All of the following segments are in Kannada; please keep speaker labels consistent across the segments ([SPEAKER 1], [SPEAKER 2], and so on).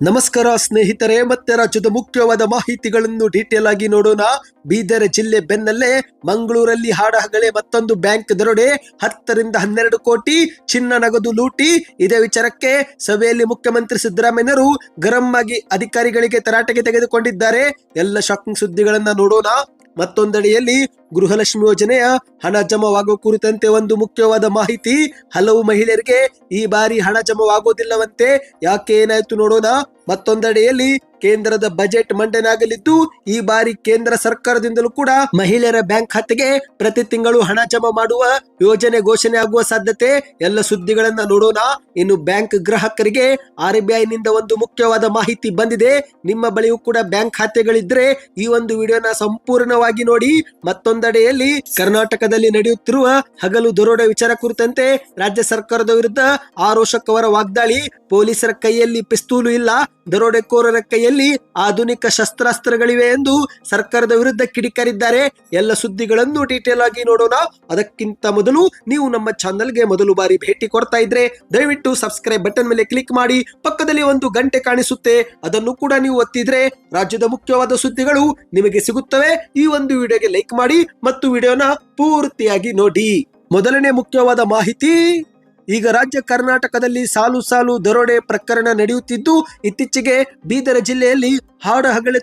[SPEAKER 1] ನಮಸ್ಕಾರ ಸ್ನೇಹಿತರೆ, ಮತ್ತೆ ರಾಜ್ಯದ ಮುಖ್ಯವಾದ ಮಾಹಿತಿಗಳನ್ನು ಡೀಟೇಲ್ ಆಗಿ ನೋಡೋಣ. ಬೀದರ್ ಜಿಲ್ಲೆ ಬೆನ್ನಲ್ಲೇ ಮಂಗಳೂರಲ್ಲಿ ಹಾಡಹಗಳೆ ಮತ್ತೊಂದು ಬ್ಯಾಂಕ್ ದರೋಡೆ ಹತ್ತರಿಂದ ಹನ್ನೆರಡು ಕೋಟಿ ಚಿನ್ನ ನಗದು ಲೂಟಿ. ಇದೇ ವಿಚಾರಕ್ಕೆ ಸಭೆಯಲ್ಲಿ ಮುಖ್ಯಮಂತ್ರಿ ಸಿದ್ದರಾಮಯ್ಯರು ಗರಂ ಆಗಿ ಅಧಿಕಾರಿಗಳಿಗೆ ತರಾಟೆಗೆ ತೆಗೆದುಕೊಂಡಿದ್ದಾರೆ. ಎಲ್ಲ ಶಾಕಿಂಗ್ ಸುದ್ದಿಗಳನ್ನ ನೋಡೋಣ. ಮತ್ತೊಂದೆಡೆಯಲ್ಲಿ ಗೃಹಲಕ್ಷ್ಮಿ ಯೋಜನೆಯ ಹಣ ಜಮವಾಗುವ ಕುರಿತಂತೆ ಒಂದು ಮುಖ್ಯವಾದ ಮಾಹಿತಿ. ಹಲವು ಮಹಿಳೆಯರಿಗೆ ಈ ಬಾರಿ ಹಣ ಜಮವಾಗುವುದಿಲ್ಲವಂತೆ. ಯಾಕೆ ಏನಾಯ್ತು ನೋಡೋಣ. ಮತ್ತೊಂದೆಡೆಯಲ್ಲಿ ಕೇಂದ್ರದ ಬಜೆಟ್ ಮಂಡನೆ ಆಗಲಿದ್ದು ಈ ಬಾರಿ ಕೇಂದ್ರ ಸರ್ಕಾರದಿಂದಲೂ ಕೂಡ ಮಹಿಳೆಯರ ಬ್ಯಾಂಕ್ ಖಾತೆಗೆ ಪ್ರತಿ ತಿಂಗಳು ಹಣ ಜಮಾ ಮಾಡುವ ಯೋಜನೆ ಘೋಷಣೆ ಆಗುವ ಸಾಧ್ಯತೆ ಎಲ್ಲ ಸುದ್ದಿಗಳನ್ನ ನೋಡೋಣ. ಇನ್ನು ಬ್ಯಾಂಕ್ ಗ್ರಾಹಕರಿಗೆ ಆರ್ ಬಿ ಐನಿಂದ ಒಂದು ಮುಖ್ಯವಾದ ಮಾಹಿತಿ ಬಂದಿದೆ. ನಿಮ್ಮ ಬಳಿಯೂ ಕೂಡ ಬ್ಯಾಂಕ್ ಖಾತೆಗಳಿದ್ರೆ ಈ ಒಂದು ವಿಡಿಯೋನ ಸಂಪೂರ್ಣವಾಗಿ ನೋಡಿ. ಮತ್ತೊಂದೆಡೆಯಲ್ಲಿ ಕರ್ನಾಟಕದಲ್ಲಿ ನಡೆಯುತ್ತಿರುವ ಹಗಲು ದರೋಡೆ ವಿಚಾರ ಕುರಿತಂತೆ ರಾಜ್ಯ ಸರ್ಕಾರದ ವಿರುದ್ಧ ಆರೋಷಕ್ ಅವರ ವಾಗ್ದಾಳಿ. ಪೊಲೀಸರ ಕೈಯಲ್ಲಿ ಪಿಸ್ತೂಲು ಇಲ್ಲ. ದರೋಡೆಕೋರರ ಕೈಯಲ್ಲಿ ಆಧುನಿಕ ಶಸ್ತ್ರಾಸ್ತ್ರಗಳಿವೆ ಎಂದು ಸರ್ಕಾರದ ವಿರುದ್ಧ ಕಿಡಿಕಾರಿದ್ದಾರೆ. ಎಲ್ಲ ಸುದ್ದಿಗಳನ್ನು ಡೀಟೇಲ್ ಆಗಿ ನೋಡೋಣ. ಅದಕ್ಕಿಂತ ಮೊದಲು ನೀವು ನಮ್ಮ ಚಾನಲ್ಗೆ ಮೊದಲು ಬಾರಿ ಭೇಟಿ ಕೊಡ್ತಾ ಇದ್ರೆ ದಯವಿಟ್ಟು ಸಬ್ಸ್ಕ್ರೈಬ್ ಬಟನ್ ಮೇಲೆ ಕ್ಲಿಕ್ ಮಾಡಿ. ಪಕ್ಕದಲ್ಲಿ ಒಂದು ಗಂಟೆ ಕಾಣಿಸುತ್ತೆ. ಅದನ್ನು ಕೂಡ ನೀವು ಒತ್ತಿದ್ರೆ ರಾಜ್ಯದ ಮುಖ್ಯವಾದ ಸುದ್ದಿಗಳು ನಿಮಗೆ ಸಿಗುತ್ತವೆ. ಈ ಒಂದು ವಿಡಿಯೋಗೆ ಲೈಕ್ ಮಾಡಿ ಮತ್ತು ವಿಡಿಯೋನ ಪೂರ್ತಿಯಾಗಿ ನೋಡಿ. ಮೊದಲನೇ ಮುಖ್ಯವಾದ ಮಾಹಿತಿ. ಈಗ ರಾಜ್ಯ ಕರ್ನಾಟಕದಲ್ಲಿ ಸಾಲು ಸಾಲು ದರೋಡೆ ಪ್ರಕರಣ ನಡೆಯುತ್ತಿದ್ದು, ಇತ್ತೀಚೆಗೆ ಬೀದರ ಜಿಲ್ಲೆಯಲ್ಲಿ ಹಾಡು ಹಗಲೆ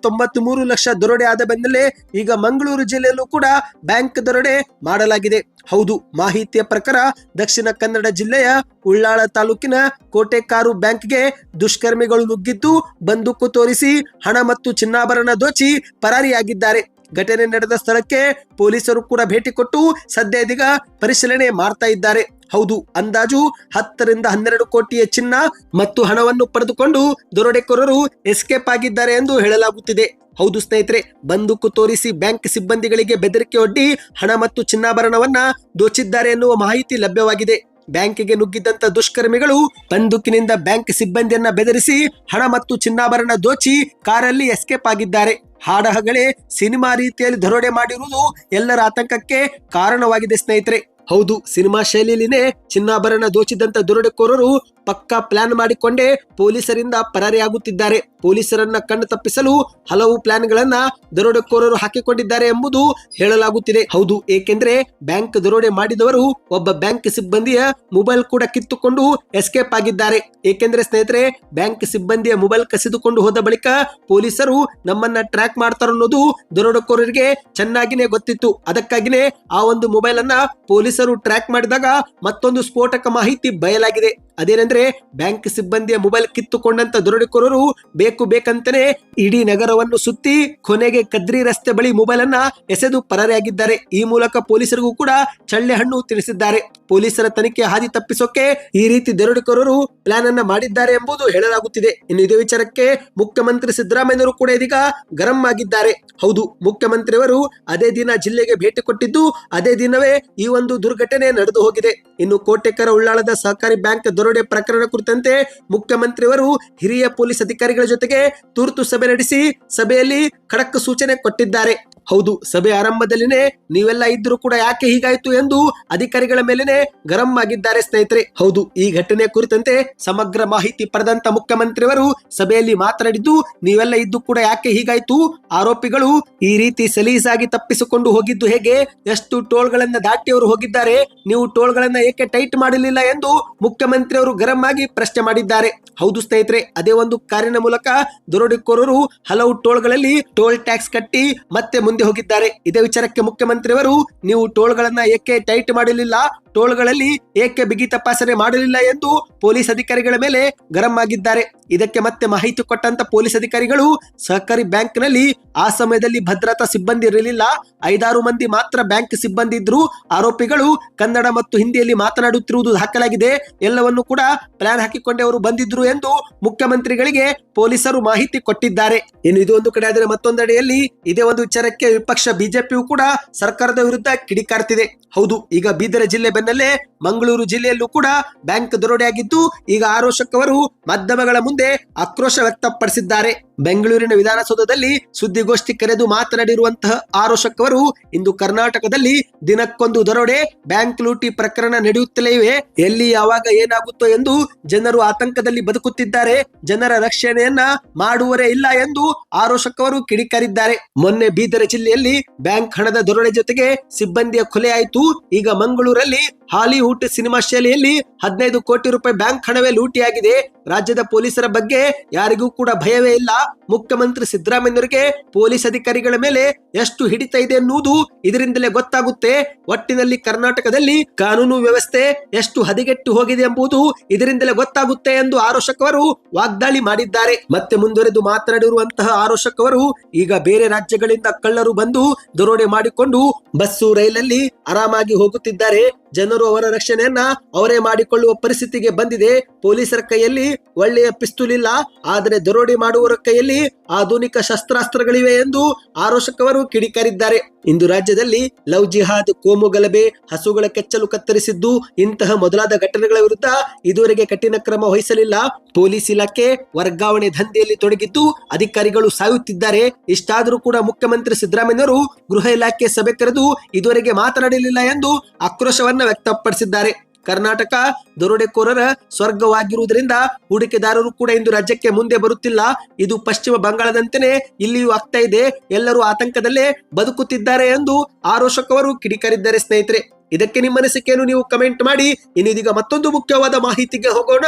[SPEAKER 1] ಮೂರು ಲಕ್ಷ ದರೋಡೆ ಆದ ಬೆನ್ನಲ್ಲೇ ಈಗ ಮಂಗಳೂರು ಜಿಲ್ಲೆಯಲ್ಲೂ ಕೂಡ ಬ್ಯಾಂಕ್ ದರೋಡೆ ಮಾಡಲಾಗಿದೆ. ಹೌದು, ಮಾಹಿತಿಯ ಪ್ರಕಾರ ದಕ್ಷಿಣ ಕನ್ನಡ ಜಿಲ್ಲೆಯ ಉಳ್ಳಾಳ ತಾಲೂಕಿನ ಕೋಟೆಕಾರು ಬ್ಯಾಂಕ್ಗೆ ದುಷ್ಕರ್ಮಿಗಳು ನುಗ್ಗಿದ್ದು, ಬಂದೂಕು ತೋರಿಸಿ ಹಣ ಮತ್ತು ಚಿನ್ನಾಭರಣ ದೋಚಿ ಪರಾರಿಯಾಗಿದ್ದಾರೆ. ಘಟನೆ ನಡೆದ ಸ್ಥಳಕ್ಕೆ ಪೊಲೀಸರು ಕೂಡ ಭೇಟಿ ಕೊಟ್ಟು ಸದ್ಯ ಇದೀಗ ಪರಿಶೀಲನೆ ಮಾಡ್ತಾ ಇದ್ದಾರೆ. ಹೌದು, ಅಂದಾಜು ಹತ್ತರಿಂದ ಹನ್ನೆರಡು ಕೋಟಿಯ ಚಿನ್ನ ಮತ್ತು ಹಣವನ್ನು ಪಡೆದುಕೊಂಡು ದರೋಡೆಕೋರರು ಎಸ್ಕೇಪ್ ಆಗಿದ್ದಾರೆ ಎಂದು ಹೇಳಲಾಗುತ್ತಿದೆ. ಹೌದು ಸ್ನೇಹಿತರೆ, ಬಂದೂಕು ತೋರಿಸಿ ಬ್ಯಾಂಕ್ ಸಿಬ್ಬಂದಿಗಳಿಗೆ ಬೆದರಿಕೆ ಒಡ್ಡಿ ಹಣ ಮತ್ತು ಚಿನ್ನಾಭರಣವನ್ನ ದೋಚಿದ್ದಾರೆ ಎನ್ನುವ ಮಾಹಿತಿ ಲಭ್ಯವಾಗಿದೆ. ಬ್ಯಾಂಕಿಗೆ ನುಗ್ಗಿದ್ದಂತ ದುಷ್ಕರ್ಮಿಗಳು ಬಂದೂಕಿನಿಂದ ಬ್ಯಾಂಕ್ ಸಿಬ್ಬಂದಿಯನ್ನ ಬೆದರಿಸಿ ಹಣ ಮತ್ತು ಚಿನ್ನಾಭರಣ ದೋಚಿ ಕಾರಲ್ಲಿ ಎಸ್ಕೇಪ್ ಆಗಿದ್ದಾರೆ. ಹಾಡಹಗಳೇ ಸಿನಿಮಾ ರೀತಿಯಲ್ಲಿ ದರೋಡೆ ಮಾಡಿರುವುದು ಎಲ್ಲರ ಆತಂಕಕ್ಕೆ ಕಾರಣವಾಗಿದೆ ಸ್ನೇಹಿತರೆ. ಹೌದು ಸಿನಿಮಾ ಶೈಲಿಯಲ್ಲಿನೇ ಚಿನ್ನಾಭರಣ ದೋಚಿದಂತ ದರೋಡೆಕೋರರು ಪಕ್ಕಾ ಪ್ಲಾನ್ ಮಾಡಿಕೊಂಡೇ ಪೊಲೀಸರಿಂದ ಪರಾರಿಯಾಗುತ್ತಿದ್ದಾರೆ ಪೊಲೀಸರನ್ನ ಕಣ್ಣು ತಪ್ಪಿಸಲು ಹಲವು ಪ್ಲಾನ್ಗಳನ್ನ ದರೋಡೆಕೋರರು ಹಾಕಿಕೊಂಡಿದ್ದಾರೆ ಎಂಬುದು ಹೇಳಲಾಗುತ್ತಿದೆ. ಹೌದು, ಏಕೆಂದ್ರೆ ಬ್ಯಾಂಕ್ ದರೋಡೆ ಮಾಡಿದವರು ಒಬ್ಬ ಬ್ಯಾಂಕ್ ಸಿಬ್ಬಂದಿಯ ಮೊಬೈಲ್ ಕೂಡ ಕಿತ್ತುಕೊಂಡು ಎಸ್ಕೇಪ್ ಆಗಿದ್ದಾರೆ. ಏಕೆಂದ್ರೆ ಸ್ನೇಹಿತರೆ, ಬ್ಯಾಂಕ್ ಸಿಬ್ಬಂದಿಯ ಮೊಬೈಲ್ ಕಸಿದುಕೊಂಡು ಹೋದ ಬಳಿಕ ಪೊಲೀಸರು ನಮ್ಮನ್ನ ಟ್ರ್ಯಾಕ್ ಮಾಡ್ತಾರ ಅನ್ನೋದು ದರೋಡೆಕೋರರಿಗೆ ಚೆನ್ನಾಗಿನೇ ಗೊತ್ತಿತ್ತು. ಅದಕ್ಕಾಗಿನೇ ಆ ಒಂದು ಮೊಬೈಲ್ ಅನ್ನ ಪೊಲೀಸರು ಟ್ರ್ಯಾಕ್ ಮಾಡಿದಾಗ ಮತ್ತೊಂದು ಸ್ಫೋಟಕ ಮಾಹಿತಿ ಬಯಲಾಗಿದೆ. ಅದೇನೆಂದ್ರೆ ಬ್ಯಾಂಕ್ ಸಿಬ್ಬಂದಿಯ ಮೊಬೈಲ್ ಕಿತ್ತುಕೊಂಡಂತ ದರೋಡೆಕೋರರು ಬೇಕು ಬೇಕಂತಾನೆ ಇಡೀ ನಗರವನ್ನು ಸುತ್ತಿ ಕೊನೆಗೆ ಕದ್ರಿ ರಸ್ತೆ ಬಳಿ ಮೊಬೈಲ್ ಅನ್ನ ಎಸೆದು ಪರಾರಿಯಾಗಿದ್ದಾರೆ ಈ ಮೂಲಕ ಪೊಲೀಸರಿಗೂ ಕೂಡ ಚಳ್ಳೆ ಹಣ್ಣು ತಿಳಿಸಿದ್ದಾರೆ ಪೊಲೀಸರ ತನಿಖೆ ಹಾದಿ ತಪ್ಪಿಸೋಕೆ ಈ ರೀತಿ ದರೋಡೆಕೋರರು ಪ್ಲಾನ್ ಅನ್ನ ಮಾಡಿದ್ದಾರೆ ಎಂಬುದು ಹೇಳಲಾಗುತ್ತಿದೆ. ಇನ್ನು ಇದೇ ವಿಚಾರಕ್ಕೆ ಮುಖ್ಯಮಂತ್ರಿ ಸಿದ್ದರಾಮಯ್ಯರು ಕೂಡ ಇದೀಗ ಗರಂ ಆಗಿದ್ದಾರೆ. ಹೌದು, ಮುಖ್ಯಮಂತ್ರಿಯವರು ಅದೇ ದಿನ ಜಿಲ್ಲೆಗೆ ಭೇಟಿ ಕೊಟ್ಟಿದ್ದು ಅದೇ ದಿನವೇ ಈ ಒಂದು ದುರ್ಘಟನೆ ನಡೆದು ಹೋಗಿದೆ. ಇನ್ನು ಕೋಟೆಕರ ಉಳ್ಳಾಳದ ಸಹಕಾರಿ ಬ್ಯಾಂಕ್ ದರೋಡೆ ಪ್ರಕರಣ ಕುರಿತಂತೆ ಮುಖ್ಯಮಂತ್ರಿಯವರು ಹಿರಿಯ ಪೊಲೀಸ್ ಅಧಿಕಾರಿಗಳ ಜೊತೆಗೆ ತುರ್ತು ಸಭೆ ನಡೆಸಿ ಸಭೆಯಲ್ಲಿ ಖಡಕ್ ಸೂಚನೆ ಕೊಟ್ಟಿದ್ದಾರೆ. ಹೌದು, ಸಭೆ ಆರಂಭದಲ್ಲಿನೇ ನೀವೆಲ್ಲ ಇದ್ರೂ ಕೂಡ ಯಾಕೆ ಹೀಗಾಯ್ತು ಎಂದು ಅಧಿಕಾರಿಗಳ ಮೇಲೆನೆ ಗರಂ ಆಗಿದ್ದಾರೆ ಸ್ನೇಹಿತರೆ. ಹೌದು, ಈ ಘಟನೆ ಕುರಿತಂತೆ ಸಮಗ್ರ ಮಾಹಿತಿ ಪಡೆದಂತ ಮುಖ್ಯಮಂತ್ರಿಯವರು ಸಭೆಯಲ್ಲಿ ಮಾತನಾಡಿದ್ದು, ನೀವೆಲ್ಲ ಇದ್ದು ಕೂಡ ಯಾಕೆ ಹೀಗಾಯ್ತು? ಆರೋಪಿಗಳು ಈ ರೀತಿ ಸಲೀಸಾಗಿ ತಪ್ಪಿಸಿಕೊಂಡು ಹೋಗಿದ್ದು ಹೇಗೆ? ಎಷ್ಟು ಟೋಲ್ಗಳನ್ನ ದಾಟಿ ಅವರು ಹೋಗಿದ್ದಾರೆ? ನೀವು ಟೋಲ್ಗಳನ್ನ ಏಕೆ ಟೈಟ್ ಮಾಡಲಿಲ್ಲ ಎಂದು ಮುಖ್ಯಮಂತ್ರಿ ಅವರು ಗರಂ ಆಗಿ ಪ್ರಶ್ನೆ ಮಾಡಿದ್ದಾರೆ. ಹೌದು ಸ್ನೇಹಿತರೆ, ಅದೇ ಒಂದು ಕಾರಿನ ಮೂಲಕ ದರೋಡೆಕೋರರು ಹಲವು ಟೋಲ್ಗಳಲ್ಲಿ ಟೋಲ್ ಟ್ಯಾಕ್ಸ್ ಕಟ್ಟಿ ಮತ್ತೆ ಮುಂದೆ ಹೋಗಿದ್ದಾರೆ. ಇದೇ ವಿಚಾರಕ್ಕೆ ಮುಖ್ಯಮಂತ್ರಿಯವರು, ನೀವು ಟೋಲ್ಗಳನ್ನ ಏಕೆ ಟೈಟ್ ಮಾಡಲಿಲ್ಲ ಟೋಲ್ಗಳಲ್ಲಿ ಏಕೆ ಬಿಗಿ ತಪಾಸಣೆ ಮಾಡಲಿಲ್ಲ ಎಂದು ಪೊಲೀಸ್ ಅಧಿಕಾರಿಗಳ ಮೇಲೆ ಗರಂ ಆಗಿದ್ದಾರೆ. ಇದಕ್ಕೆ ಮತ್ತೆ ಮಾಹಿತಿ ಕೊಟ್ಟಂತ ಪೊಲೀಸ್ ಅಧಿಕಾರಿಗಳು, ಸಹಕಾರಿ ಬ್ಯಾಂಕ್ನಲ್ಲಿ ಆ ಸಮಯದಲ್ಲಿ ಭದ್ರತಾ ಸಿಬ್ಬಂದಿ ಇರಲಿಲ್ಲ. ಐದಾರು ಮಂದಿ ಮಾತ್ರ ಬ್ಯಾಂಕ್ ಸಿಬ್ಬಂದಿ ಇದ್ರು. ಆರೋಪಿಗಳು ಕನ್ನಡ ಮತ್ತು ಹಿಂದಿಯಲ್ಲಿ ಮಾತನಾಡುತ್ತಿರುವುದು ದಾಖಲಾಗಿದೆ. ಎಲ್ಲವನ್ನು ಕೂಡ ಪ್ಲಾನ್ ಹಾಕಿಕೊಂಡೇ ಅವರು ಬಂದಿದ್ರು ಎಂದು ಮುಖ್ಯಮಂತ್ರಿಗಳಿಗೆ ಪೊಲೀಸರು ಮಾಹಿತಿ ಕೊಟ್ಟಿದ್ದಾರೆ. ಇನ್ನು ಇದು ಒಂದು ಕಡೆ ಆದರೆ ಮತ್ತೊಂದೆಡೆಯಲ್ಲಿ ಇದೇ ಒಂದು ವಿಚಾರಕ್ಕೆ ವಿಪಕ್ಷ ಬಿಜೆಪಿಯು ಕೂಡ ಸರ್ಕಾರದ ವಿರುದ್ಧ ಕಿಡಿಕಾರ್ತಿದೆ. ಹೌದು ಈಗ ಬೀದರ ಜಿಲ್ಲೆ ಬೆನ್ನಲ್ಲೇ ಮಂಗಳೂರು ಜಿಲ್ಲೆಯಲ್ಲೂ ಕೂಡ ಬ್ಯಾಂಕ್ ದರೋಡೆಯಾಗಿದ್ದು, ಈಗ ಆರೋಶಕ್ ಅವರು ಮಾಧ್ಯಮಗಳ ಮುಂದೆ ಆಕ್ರೋಶ ವ್ಯಕ್ತಪಡಿಸಿದ್ದಾರೆ. ಬೆಂಗಳೂರಿನ ವಿಧಾನಸೌಧದಲ್ಲಿ ಸುದ್ದಿಗೋಷ್ಠಿ ಕರೆದು ಮಾತನಾಡಿರುವಂತಹ ಆರೋಶಕ್ ಅವರು ಇಂದು ಕರ್ನಾಟಕದಲ್ಲಿ ದಿನಕ್ಕೊಂದು ದರೋಡೆ, ಬ್ಯಾಂಕ್ ಲೂಟಿ ಪ್ರಕರಣ ನಡೆಯುತ್ತಲೇ ಇವೆ. ಎಲ್ಲಿ ಯಾವಾಗ ಏನಾಗುತ್ತೋ ಎಂದು ಜನರು ಆತಂಕದಲ್ಲಿ ಬದುಕುತ್ತಿದ್ದಾರೆ. ಜನರ ರಕ್ಷಣೆಯನ್ನ ಮಾಡುವರೇ ಇಲ್ಲ ಎಂದು ಆರೋಶಕ್ ಅವರು ಕಿಡಿಕಾರಿದ್ದಾರೆ. ಮೊನ್ನೆ ಬೀದರ್ ಜಿಲ್ಲೆಯಲ್ಲಿ ಬ್ಯಾಂಕ್ ಹಣದ ದರೋಡೆ ಜೊತೆಗೆ ಸಿಬ್ಬಂದಿಯ ಕೊಲೆ ಆಯಿತು. ಈಗ ಮಂಗಳೂರಲ್ಲಿ ಹಾಲಿವುಡ್ ಸಿನಿಮಾ ಶೈಲಿಯಲ್ಲಿ ಹದಿನೈದು ಕೋಟಿ ರೂಪಾಯಿ ಬ್ಯಾಂಕ್ ಹಣವೇ ಲೂಟಿಯಾಗಿದೆ. ರಾಜ್ಯದ ಪೊಲೀಸರ ಬಗ್ಗೆ ಯಾರಿಗೂ ಕೂಡ ಭಯವೇ ಇಲ್ಲ. ಮುಖ್ಯಮಂತ್ರಿ ಸಿದ್ದರಾಮಯ್ಯನವರಿಗೆ ಪೊಲೀಸ್ ಅಧಿಕಾರಿಗಳ ಮೇಲೆ ಎಷ್ಟು ಹಿಡಿತ ಇದೆ ಎನ್ನುವುದು ಇದರಿಂದಲೇ ಗೊತ್ತಾಗುತ್ತೆ. ಒಟ್ಟಿನಲ್ಲಿ ಕರ್ನಾಟಕದಲ್ಲಿ ಕಾನೂನು ವ್ಯವಸ್ಥೆ ಎಷ್ಟು ಹದಿಗೆಟ್ಟು ಹೋಗಿದೆ ಎಂಬುದು ಇದರಿಂದಲೇ ಗೊತ್ತಾಗುತ್ತೆ ಎಂದು ಆರೋಶಕವರು ವಾಗ್ದಾಳಿ ಮಾಡಿದ್ದಾರೆ. ಮತ್ತೆ ಮುಂದುವರೆದು ಮಾತನಾಡಿರುವಂತಹ ಆರೋಶಕವರು ಈಗ ಬೇರೆ ರಾಜ್ಯಗಳಿಂದ ಕಳ್ಳರು ಬಂದು ದರೋಡೆ ಮಾಡಿಕೊಂಡು ಬಸ್ಸು ರೈಲಲ್ಲಿ ಆರಾಮಾಗಿ ಹೋಗುತ್ತಿದ್ದಾರೆ. ಜನರು ಅವರ ರಕ್ಷಣೆಯನ್ನ ಅವರೇ ಮಾಡಿಕೊಳ್ಳುವ ಪರಿಸ್ಥಿತಿಗೆ ಬಂದಿದೆ. ಪೊಲೀಸರ ಕೈಯಲ್ಲಿ ಒಳ್ಳೆಯ ಪಿಸ್ತೂಲ್ ಇಲ್ಲ. ಆದರೆ ದರೋಡೆ ಮಾಡುವವರ ಕೈಯಲ್ಲಿ ಆಧುನಿಕ ಶಸ್ತ್ರಾಸ್ತ್ರಗಳಿವೆ ಎಂದು ಆರೋಶಕವರು ಕಿಡಿಕಾರಿದ್ದಾರೆ. ಇಂದು ರಾಜ್ಯದಲ್ಲಿ ಲವ್ ಜಿಹಾದ್, ಕೋಮು ಗಲಭೆ, ಹಸುಗಳ ಕೆಚ್ಚಲು ಕತ್ತರಿಸಿದ್ದು ಇಂತಹ ಮೊದಲಾದ ಘಟನೆಗಳ ವಿರುದ್ಧ ಇದುವರೆಗೆ ಕಠಿಣ ಕ್ರಮ ವಹಿಸಲಿಲ್ಲ. ಪೊಲೀಸ್ ಇಲಾಖೆ ವರ್ಗಾವಣೆ ದಂಧೆಯಲ್ಲಿ ತೊಡಗಿದ್ದು ಅಧಿಕಾರಿಗಳು ಸಾಯುತ್ತಿದ್ದಾರೆ. ಇಷ್ಟಾದರೂ ಕೂಡ ಮುಖ್ಯಮಂತ್ರಿ ಸಿದ್ದರಾಮಯ್ಯವರು ಗೃಹ ಇಲಾಖೆ ಸಭೆ ಕರೆದು ಇದುವರೆಗೆ ಮಾತನಾಡಲಿಲ್ಲ ಎಂದು ಆಕ್ರೋಶವನ್ನ ವ್ಯಕ್ತಪಡಿಸಿದ್ದಾರೆ. ಕರ್ನಾಟಕ ದರೋಡೆಕೋರರ ಸ್ವರ್ಗವಾಗಿರುವುದರಿಂದ ಹೂಡಿಕೆದಾರರು ಕೂಡ ಇಂದು ರಾಜ್ಯಕ್ಕೆ ಮುಂದೆ ಬರುತ್ತಿಲ್ಲ. ಇದು ಪಶ್ಚಿಮ ಬಂಗಾಳದಂತೆಯೇ ಇಲ್ಲಿಯೂ ಆಗ್ತಾ ಇದೆ. ಎಲ್ಲರೂ ಆತಂಕದಲ್ಲೇ ಬದುಕುತ್ತಿದ್ದಾರೆ ಎಂದು ಆರೋಷಕವರು ಕಿಡಿಕಾರಿದ್ದಾರೆ ಸ್ನೇಹಿತರೆ. ಇದಕ್ಕೆ ನಿಮ್ಮ ಅನಿಸಿಕೆಯನ್ನು ನೀವು ಕಮೆಂಟ್ ಮಾಡಿ. ಇನ್ನಿದೀಗ ಮತ್ತೊಂದು ಮುಖ್ಯವಾದ ಮಾಹಿತಿಗೆ ಹೋಗೋಣ.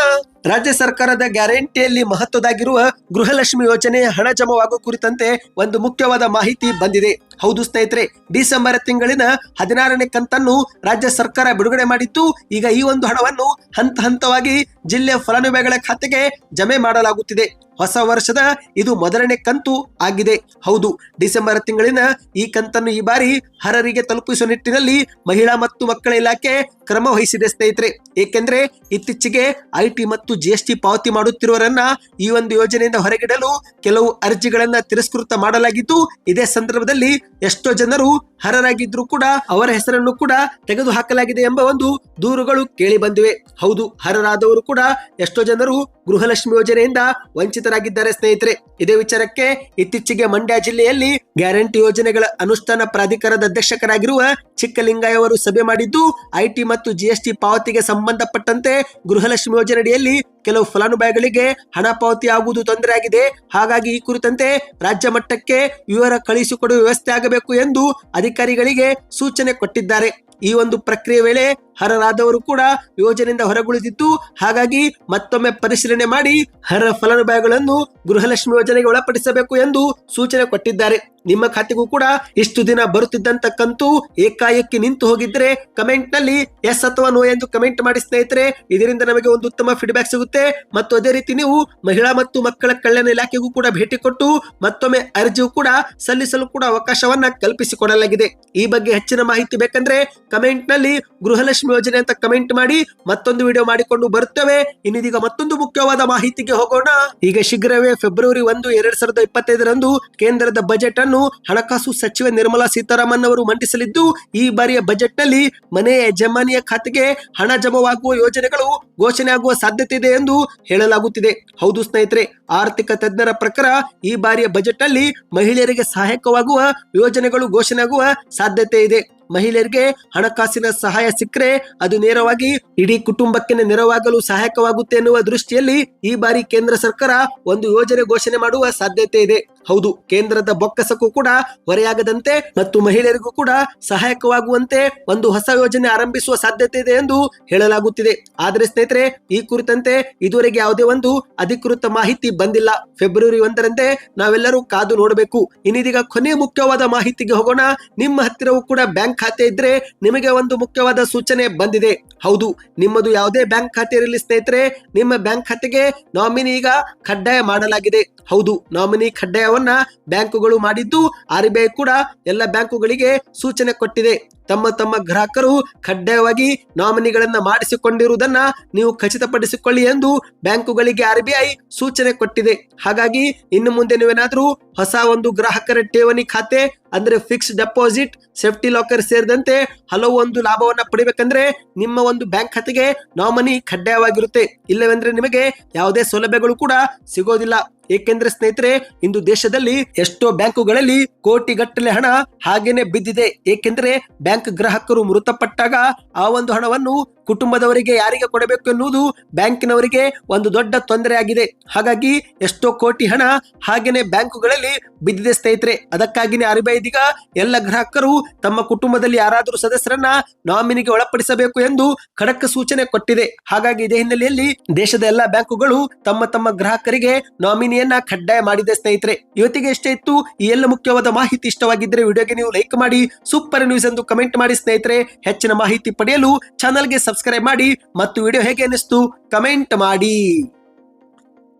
[SPEAKER 1] ರಾಜ್ಯ ಸರ್ಕಾರದ ಗ್ಯಾರಂಟಿಯಲ್ಲಿ ಮಹತ್ವದಾಗಿರುವ ಗೃಹಲಕ್ಷ್ಮಿ ಯೋಜನೆ ಹಣ ಜಮವಾಗುವ ಕುರಿತಂತೆ ಒಂದು ಮುಖ್ಯವಾದ ಮಾಹಿತಿ ಬಂದಿದೆ. ಹೌದು ಸ್ನೇಹಿತರೆ, ಡಿಸೆಂಬರ್ ತಿಂಗಳಿನ ಹದಿನಾರನೇ ಕಂತನ್ನು ರಾಜ್ಯ ಸರ್ಕಾರ ಬಿಡುಗಡೆ ಮಾಡಿತ್ತು ಈಗ ಈ ಒಂದು ಹಣವನ್ನು ಹಂತ ಹಂತವಾಗಿ ಜಿಲ್ಲೆ ಫಲಾನುಭವಿಗಳ ಖಾತೆಗೆ ಜಮೆ ಮಾಡಲಾಗುತ್ತಿದೆ. ಹೊಸ ವರ್ಷದ ಇದು ಮೊದಲನೇ ಕಂತು ಆಗಿದೆ. ಹೌದು, ಡಿಸೆಂಬರ್ ತಿಂಗಳಿನ ಈ ಕಂತನ್ನು ಈ ಬಾರಿ ಹರರಿಗೆ ತಲುಪಿಸುವ ನಿಟ್ಟಿನಲ್ಲಿ ಮಹಿಳಾ ಮತ್ತು ಮಕ್ಕಳ ಇಲಾಖೆ ಕ್ರಮ ವಹಿಸಿದೆ ಸ್ನೇಹಿತರೆ. ಏಕೆಂದ್ರೆ ಇತ್ತೀಚೆಗೆ ಐಟಿ ಮತ್ತು ಜಿಎಸ್ಟಿ ಪಾವತಿ ಮಾಡುತ್ತಿರುವವರನ್ನ ಈ ಒಂದು ಯೋಜನೆಯಿಂದ ಹೊರಗಿಡಲು ಕೆಲವು ಅರ್ಜಿಗಳನ್ನ ತಿರಸ್ಕೃತ ಮಾಡಲಾಗಿದ್ದು, ಇದೇ ಸಂದರ್ಭದಲ್ಲಿ ಎಷ್ಟೋ ಜನರು ಹರರಾಗಿದ್ರು ಕೂಡ ಅವರ ಹೆಸರನ್ನು ಕೂಡ ತೆಗೆದು ಹಾಕಲಾಗಿದೆ ಎಂಬ ಒಂದು ದೂರುಗಳು ಕೇಳಿ ಬಂದಿವೆ. ಹೌದು ಹರರಾದವರು ಕೂಡ ಎಷ್ಟೋ ಜನರು ಗೃಹಲಕ್ಷ್ಮಿ ಯೋಜನೆಯಿಂದ ವಂಚಿತರಾಗಿದ್ದಾರೆ ಸ್ನೇಹಿತರೆ. ಇದೇ ವಿಚಾರಕ್ಕೆ ಇತ್ತೀಚೆಗೆ ಮಂಡ್ಯ ಜಿಲ್ಲೆಯಲ್ಲಿ ಗ್ಯಾರಂಟಿ ಯೋಜನೆಗಳ ಅನುಷ್ಠಾನ ಪ್ರಾಧಿಕಾರದ ಅಧ್ಯಕ್ಷಕರಾಗಿರುವ ಚಿಕ್ಕಲಿಂಗಯ್ಯ ಅವರು ಸಭೆ ಮಾಡಿದ್ದು, ಐಟಿ ಮತ್ತು ಜಿಎಸ್ಟಿ ಪಾವತಿಗೆ ಸಂಬಂಧಪಟ್ಟಂತೆ ಗೃಹಲಕ್ಷ್ಮಿ ಯೋಜನೆಯಡಿಯಲ್ಲಿ ಕೆಲವು ಫಲಾನುಭವಿಗಳಿಗೆ ಹಣ ಪಾವತಿ ಆಗುವುದು ಹಾಗಾಗಿ ಈ ಕುರಿತಂತೆ ರಾಜ್ಯ ಮಟ್ಟಕ್ಕೆ ವಿವರ ಕಳಿಸಿಕೊಡುವ ವ್ಯವಸ್ಥೆ ಆಗಬೇಕು ಎಂದು ಅಧಿಕಾರಿಗಳಿಗೆ ಸೂಚನೆ ಕೊಟ್ಟಿದ್ದಾರೆ. ಈ ಒಂದು ಪ್ರಕ್ರಿಯೆ ವೇಳೆ ಹರರಾದವರು ಕೂಡ ಯೋಜನೆಯಿಂದ ಹೊರಗುಳಿದಿತ್ತು. ಹಾಗಾಗಿ ಮತ್ತೊಮ್ಮೆ ಪರಿಶೀಲನೆ ಮಾಡಿ ಹರ ಫಲಾನುಭವಿಗಳನ್ನು ಗೃಹಲಕ್ಷ್ಮಿ ಯೋಜನೆಗೆ ಒಳಪಡಿಸಬೇಕು ಎಂದು ಸೂಚನೆ ಕೊಟ್ಟಿದ್ದಾರೆ. ನಿಮ್ಮ ಖಾತೆಗೂ ಕೂಡ ಇಷ್ಟು ದಿನ ಬರುತ್ತಿದ್ದಂತ ಕಂತು ಏಕಾಏಕಿ ನಿಂತು ಹೋಗಿದ್ರೆ ಕಮೆಂಟ್ನಲ್ಲಿ ಎಸ್ ಅಥವಾ ನೋ ಎಂದು ಕಮೆಂಟ್ ಮಾಡಿ ಸ್ನೇಹಿತರೆ, ಇದರಿಂದ ನಮಗೆ ಒಂದು ಉತ್ತಮ ಫೀಡ್ಬ್ಯಾಕ್ ಸಿಗುತ್ತೆ. ಮತ್ತು ಅದೇ ರೀತಿ ನೀವು ಮಹಿಳಾ ಮತ್ತು ಮಕ್ಕಳ ಕಲ್ಯಾಣ ಇಲಾಖೆಗೂ ಕೂಡ ಭೇಟಿ ಕೊಟ್ಟು ಮತ್ತೊಮ್ಮೆ ಅರ್ಜಿಯು ಕೂಡ ಸಲ್ಲಿಸಲು ಕೂಡ ಅವಕಾಶವನ್ನ ಕಲ್ಪಿಸಿಕೊಡಲಾಗಿದೆ. ಈ ಬಗ್ಗೆ ಹೆಚ್ಚಿನ ಮಾಹಿತಿ ಬೇಕಂದ್ರೆ ಕಮೆಂಟ್ನಲ್ಲಿ ಗೃಹಲಕ್ಷ್ಮಿ ಯೋಜನೆ ಅಂತ ಕಮೆಂಟ್ ಮಾಡಿ ಮತ್ತೊಂದು ವಿಡಿಯೋ ಮಾಡಿಕೊಂಡು ಬರ್ತೇವೆ. ಇನ್ನಿದೀಗ ಮತ್ತೊಂದು ಮುಖ್ಯವಾದ ಮಾಹಿತಿಗೆ ಹೋಗೋಣ. ಈಗ ಶೀಘ್ರವೇ ಫೆಬ್ರವರಿ ಒಂದು, ಎರಡ್ ಸಾವಿರದ ಇಪ್ಪತ್ತೈದರಂದು ಕೇಂದ್ರದ ಬಜೆಟ್ ಅನ್ನು ಹಣಕಾಸು ಸಚಿವೆ ನಿರ್ಮಲಾ ಸೀತಾರಾಮನ್ ಅವರು ಮಂಡಿಸಲಿದ್ದು, ಈ ಬಾರಿಯ ಬಜೆಟ್ನಲ್ಲಿ ಮನೆ ಯಜಮಾನಿಯ ಖಾತೆಗೆ ಹಣ ಜಮವಾಗುವ ಯೋಜನೆಗಳು ಘೋಷಣೆ ಆಗುವ ಸಾಧ್ಯತೆ ಇದೆ ಎಂದು ಹೇಳಲಾಗುತ್ತಿದೆ. ಹೌದು ಸ್ನೇಹಿತರೆ, ಆರ್ಥಿಕ ತಜ್ಞರ ಪ್ರಕಾರ ಈ ಬಾರಿಯ ಬಜೆಟ್ ಅಲ್ಲಿ ಮಹಿಳೆಯರಿಗೆ ಸಹಾಯಕವಾಗುವ ಯೋಜನೆಗಳು ಘೋಷಣೆ ಆಗುವ ಸಾಧ್ಯತೆ ಇದೆ. ಮಹಿಳೆಯರಿಗೆ ಹಣಕಾಸಿನ ಸಹಾಯ ಸಿಕ್ಕರೆ ಅದು ನೇರವಾಗಿ ಇಡೀ ಕುಟುಂಬಕ್ಕೆ ನೆರವಾಗಲು ಸಹಾಯಕವಾಗುತ್ತೆ ಎನ್ನುವ ದೃಷ್ಟಿಯಲ್ಲಿ ಈ ಬಾರಿ ಕೇಂದ್ರ ಸರ್ಕಾರ ಒಂದು ಯೋಜನೆ ಘೋಷಣೆ ಮಾಡುವ ಸಾಧ್ಯತೆ ಇದೆ. ಹೌದು, ಕೇಂದ್ರದ ಬೊಕ್ಕಸಕ್ಕೂ ಕೂಡ ಹೊರೆಯಾಗದಂತೆ ಮತ್ತು ಮಹಿಳೆಯರಿಗೂ ಕೂಡ ಸಹಾಯಕವಾಗುವಂತೆ ಒಂದು ಹೊಸ ಯೋಜನೆ ಆರಂಭಿಸುವ ಸಾಧ್ಯತೆ ಇದೆ ಎಂದು ಹೇಳಲಾಗುತ್ತಿದೆ. ಆದರೆ ಸ್ನೇಹಿತರೆ, ಈ ಕುರಿತಂತೆ ಇದುವರೆಗೆ ಯಾವುದೇ ಒಂದು ಅಧಿಕೃತ ಮಾಹಿತಿ ಬಂದಿಲ್ಲ. ಫೆಬ್ರವರಿ ಒಂದರಂತೆ ನಾವೆಲ್ಲರೂ ಕಾದು ನೋಡಬೇಕು. ಇನ್ನಿದೀಗ ಕೊನೆ ಮುಖ್ಯವಾದ ಮಾಹಿತಿಗೆ ಹೋಗೋಣ. ನಿಮ್ಮ ಹತ್ತಿರವೂ ಕೂಡ ಬ್ಯಾಂಕ್ ಖಾತೆ ಇದ್ರೆ ನಿಮಗೆ ಒಂದು ಮುಖ್ಯವಾದ ಸೂಚನೆ ಬಂದಿದೆ. ಹೌದು, ನಿಮ್ಮದು ಯಾವುದೇ ಬ್ಯಾಂಕ್ ಖಾತೆ ಇರಲಿ ಸ್ನೇಹಿತರೆ, ನಿಮ್ಮ ಬ್ಯಾಂಕ್ ಖಾತೆಗೆ ನಾಮಿನಿ ಈಗ ಕಡ್ಡಾಯ ಮಾಡಲಾಗಿದೆ. ಹೌದು, ನಾಮಿನಿ ಕಡ್ಡಾಯವನ್ನ ಬ್ಯಾಂಕುಗಳು ಮಾಡಿದ್ದು ಆರ್ ಬಿ ಕೂಡ ಎಲ್ಲ ಬ್ಯಾಂಕುಗಳಿಗೆ ಸೂಚನೆ ಕೊಟ್ಟಿದೆ. ತಮ್ಮ ತಮ್ಮ ಗ್ರಾಹಕರು ಕಡ್ಡಾಯವಾಗಿ ನಾಮಿನಿಗಳನ್ನ ಮಾಡಿಸಿಕೊಂಡಿರುವುದನ್ನ ನೀವು ಖಚಿತಪಡಿಸಿಕೊಳ್ಳಿ ಎಂದು ಬ್ಯಾಂಕುಗಳಿಗೆ ಆರ್ ಬಿ ಸೂಚನೆ ಕೊಟ್ಟಿದೆ. ಹಾಗಾಗಿ ಇನ್ನು ಮುಂದೆ ನೀವೇನಾದರೂ ಹೊಸ ಒಂದು ಗ್ರಾಹಕರ ಠೇವಣಿ ಖಾತೆ, ಅಂದ್ರೆ ಫಿಕ್ಸ್ ಡೆಪಾಸಿಟ್, ಸೇಫ್ಟಿ ಲಾಕರ್ ಸೇರಿದಂತೆ ಹಲವು ಒಂದು ಲಾಭವನ್ನ ಪಡಿಬೇಕಂದ್ರೆ ನಿಮ್ಮ ಒಂದು ಬ್ಯಾಂಕ್ ಖಾತೆಗೆ ನಾಮಿನಿ ಕಡ್ಡಾಯವಾಗಿರುತ್ತೆ. ಇಲ್ಲವೆಂದ್ರೆ ನಿಮಗೆ ಯಾವುದೇ ಸೌಲಭ್ಯಗಳು ಕೂಡ ಸಿಗೋದಿಲ್ಲ. ಏಕೆಂದ್ರೆ ಸ್ನೇಹಿತರೆ, ಇಂದು ದೇಶದಲ್ಲಿ ಎಷ್ಟೋ ಬ್ಯಾಂಕುಗಳಲ್ಲಿ ಕೋಟಿಗಟ್ಟಲೆ ಹಣ ಹಾಗೇನೆ ಬಿದ್ದಿದೆ. ಏಕೆಂದ್ರೆ ಬ್ಯಾಂಕ್ ಗ್ರಾಹಕರು ಮೃತಪಟ್ಟಾಗ ಆ ಒಂದು ಹಣವನ್ನು ಕುಟುಂಬದವರಿಗೆ ಯಾರಿಗೆ ಕೊಡಬೇಕು ಎನ್ನುವುದು ಬ್ಯಾಂಕಿನವರಿಗೆ ಒಂದು ದೊಡ್ಡ ತೊಂದರೆ ಆಗಿದೆ. ಹಾಗಾಗಿ ಎಷ್ಟೋ ಕೋಟಿ ಹಣ ಹಾಗೇನೆ ಬ್ಯಾಂಕುಗಳಲ್ಲಿ ಬಿದ್ದಿದೆ ಸ್ನೇಹಿತರೆ. ಅದಕ್ಕಾಗಿನೇ ಆರ್ ಬಿ ಇದೀಗ ಎಲ್ಲ ಗ್ರಾಹಕರು ತಮ್ಮ ಕುಟುಂಬದಲ್ಲಿ ಯಾರಾದರೂ ಸದಸ್ಯರನ್ನ ನಾಮಿನಿಗೆ ಒಳಪಡಿಸಬೇಕು ಎಂದು ಖಡಕ್ ಸೂಚನೆ ಕೊಟ್ಟಿದೆ. ಹಾಗಾಗಿ ಇದೇ ಹಿನ್ನೆಲೆಯಲ್ಲಿ ದೇಶದ ಎಲ್ಲಾ ಬ್ಯಾಂಕುಗಳು ತಮ್ಮ ತಮ್ಮ ಗ್ರಾಹಕರಿಗೆ ನಾಮಿನಿಯನ್ನ ಕಡ್ಡಾಯ ಮಾಡಿದೆ ಸ್ನೇಹಿತರೆ. ಇವತ್ತಿಗೆ ಇಷ್ಟೇ ಇತ್ತು. ಈ ಎಲ್ಲ ಮುಖ್ಯವಾದ ಮಾಹಿತಿ ಇಷ್ಟವಾಗಿದ್ದರೆ ವಿಡಿಯೋಗೆ ನೀವು ಲೈಕ್ ಮಾಡಿ, ಸೂಪರ್ ನ್ಯೂಸ್ ಎಂದು ಕಮೆಂಟ್ ಮಾಡಿ ಸ್ನೇಹಿತರೆ. ಹೆಚ್ಚಿನ ಮಾಹಿತಿ ಪಡೆಯಲು ಚಾನಲ್ಗೆ ಸಬ್ಸ್ಕ್ರೈಬ್ ಮಾಡಿ ಮತ್ತು ವಿಡಿಯೋ ಹೇಗೆ ಅನಿಸ್ತು ಕಮೆಂಟ್ ಮಾಡಿ.